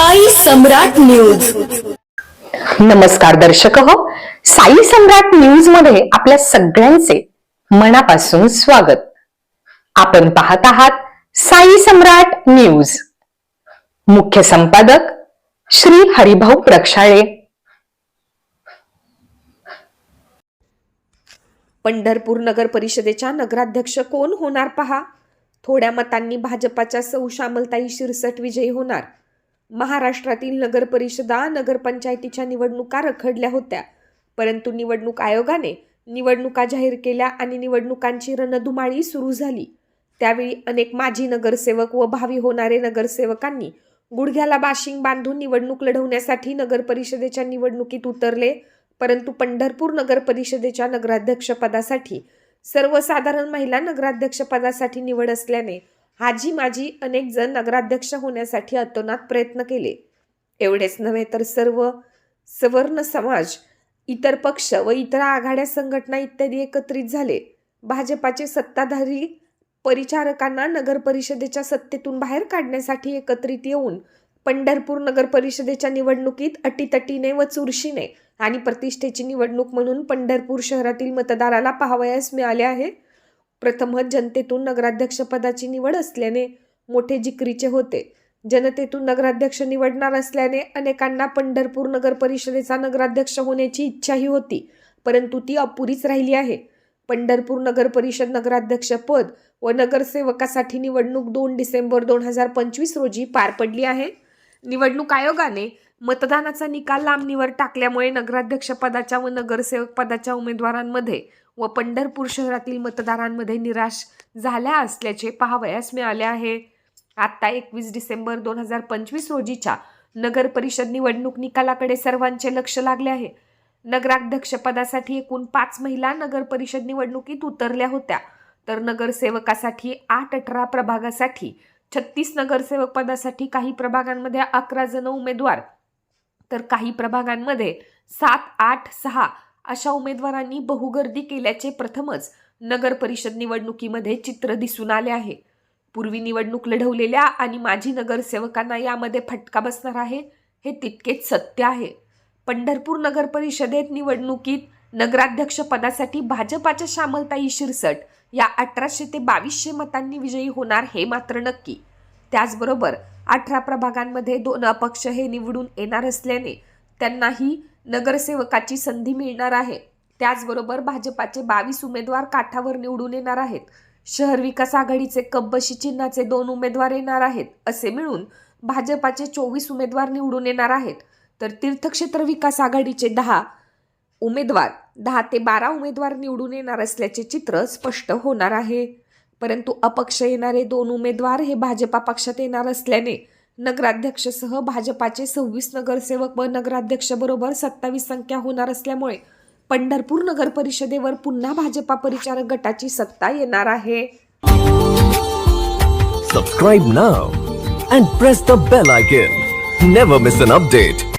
साई सम्राट news. नमस्कार दर्शक हो. साई सम्राट न्यूजमध्ये आपल्या सगळ्यांचे मनापासून स्वागत. आपण पाहत आहात साई सम्राट न्यूज. मुख्य संपादक श्री हरिभाऊ प्रक्षाळे. पंढरपूर नगर परिषदेच्या नगराध्यक्ष कोण होणार पहा? थोड्या मतांनी भाजपाच्या सौ श्यामलताई शिरसट विजयी होणार. महाराष्ट्रातील नगरपरिषदा नगरपंचायतीच्या निवडणुका रखडल्या होत्या. परंतु निवडणूक आयोगाने निवडणुका जाहीर केल्या आणि निवडणुकांची रणधुमाळी सुरू झाली. त्यावेळी अनेक माजी नगरसेवक व भावी होणारे नगरसेवकांनी गुडघ्याला बाशिंग बांधून निवडणूक लढवण्यासाठी नगरपरिषदेच्या निवडणुकीत उतरले परंतु पंढरपूर नगरपरिषदेच्या नगराध्यक्षपदासाठी सर्वसाधारण महिला नगराध्यक्षपदासाठी निवड असल्याने हाजी माजी अनेक जण नगराध्यक्ष होण्यासाठी अतोनात प्रयत्न केले. एवढेच नव्हे तर सर्व सवर्ण समाज इतर पक्ष व इतर आघाड्या संघटना इत्यादी एकत्रित झाले. भाजपाचे सत्ताधारी परिचारकांना नगर परिषदेच्या सत्तेतून बाहेर काढण्यासाठी एकत्रित येऊन पंढरपूर नगर परिषदेच्या निवडणुकीत अटीतटीने व चुरशीने आणि प्रतिष्ठेची निवडणूक म्हणून पंढरपूर शहरातील मतदाराला पाहावयास मिळाले आहे. प्रथमच जनतेतून नगराध्यक्षपदाची निवड असल्याने मोठे जिकरीचे होते. जनतेतून नगराध्यक्ष निवडणार असल्याने अनेकांना पंढरपूर नगर परिषदेचा नगराध्यक्ष होण्याची इच्छाही होती परंतु ती अपुरीच राहिली आहे. पंढरपूर नगर परिषद नगराध्यक्षपद व नगरसेवकासाठी निवडणूक दोन डिसेंबर दोन हजार पंचवीस रोजी पार पडली आहे. निवडणूक आयोगाने मतदानाचा निकाल लांबणीवर टाकल्यामुळे नगराध्यक्षपदाच्या व नगरसेवक पदाच्या उमेदवारांमध्ये व पंढरपूर शहरातील मतदारांमध्ये निराश झाल्या असल्याचे पाहावयास मिळाले आहे. आत्ता एकवीस डिसेंबर दोन हजार पंचवीस रोजीच्या नगर परिषद निवडणूक निकालाकडे सर्वांचे लक्ष लागले आहे. नगराध्यक्षपदासाठी एकूण पाच महिला नगर परिषद निवडणुकीत उतरल्या होत्या. तर नगरसेवकासाठी आठ अठरा प्रभागासाठी छत्तीस नगरसेवक पदासाठी काही प्रभागांमध्ये अकरा जण उमेदवार तर काही प्रभागांमध्ये सात आठ सहा अशा उमेदवारांनी बहुगर्दी केल्याचे प्रथमच नगर परिषद निवडणुकीमध्ये चित्र दिसून आले आहे. पूर्वी निवडणूक लढवलेल्या आणि माजी नगरसेवकांना यामध्ये फटका बसणार आहे हे तितकेच सत्य आहे. पंढरपूर नगर परिषदेत निवडणुकीत नगराध्यक्ष पदासाठी भाजपाच्या श्यामलताई शिरसट या अठराशे ते बावीसशे मतांनी विजयी होणार हे मात्र नक्की. त्याचबरोबर अठरा प्रभागांमध्ये दोन अपक्ष हे निवडून येणार असल्याने त्यांनाही नगरसेवकाची संधी मिळणार आहे. त्याचबरोबर भाजपाचे बावीस उमेदवार काठावर निवडून येणार आहेत. शहर विकास आघाडीचे कब्बशी चिन्हाचे दोन उमेदवार येणार आहेत असे मिळून भाजपाचे चोवीस उमेदवार निवडून येणार आहेत. तर तीर्थक्षेत्र विकास आघाडीचे दहा उमेदवार दहा ते बारा उमेदवार निवडून येणार असल्याचे चित्र स्पष्ट होणार आहे. परंतु अपक्ष येणारे दोन उमेदवार हे भाजपा पक्षात येणार असल्याने नगराध्यक्षसह भाजपाचे सव्वीस नगरसेवक व नगराध्यक्षबरोबर सत्तावीस संख्या होणार असल्यामुळे पंढरपूर नगर परिषदेवर पुन्हा भाजपा परिचारक गटाची सत्ता येणार आहे. Subscribe now and press the bell icon never miss an update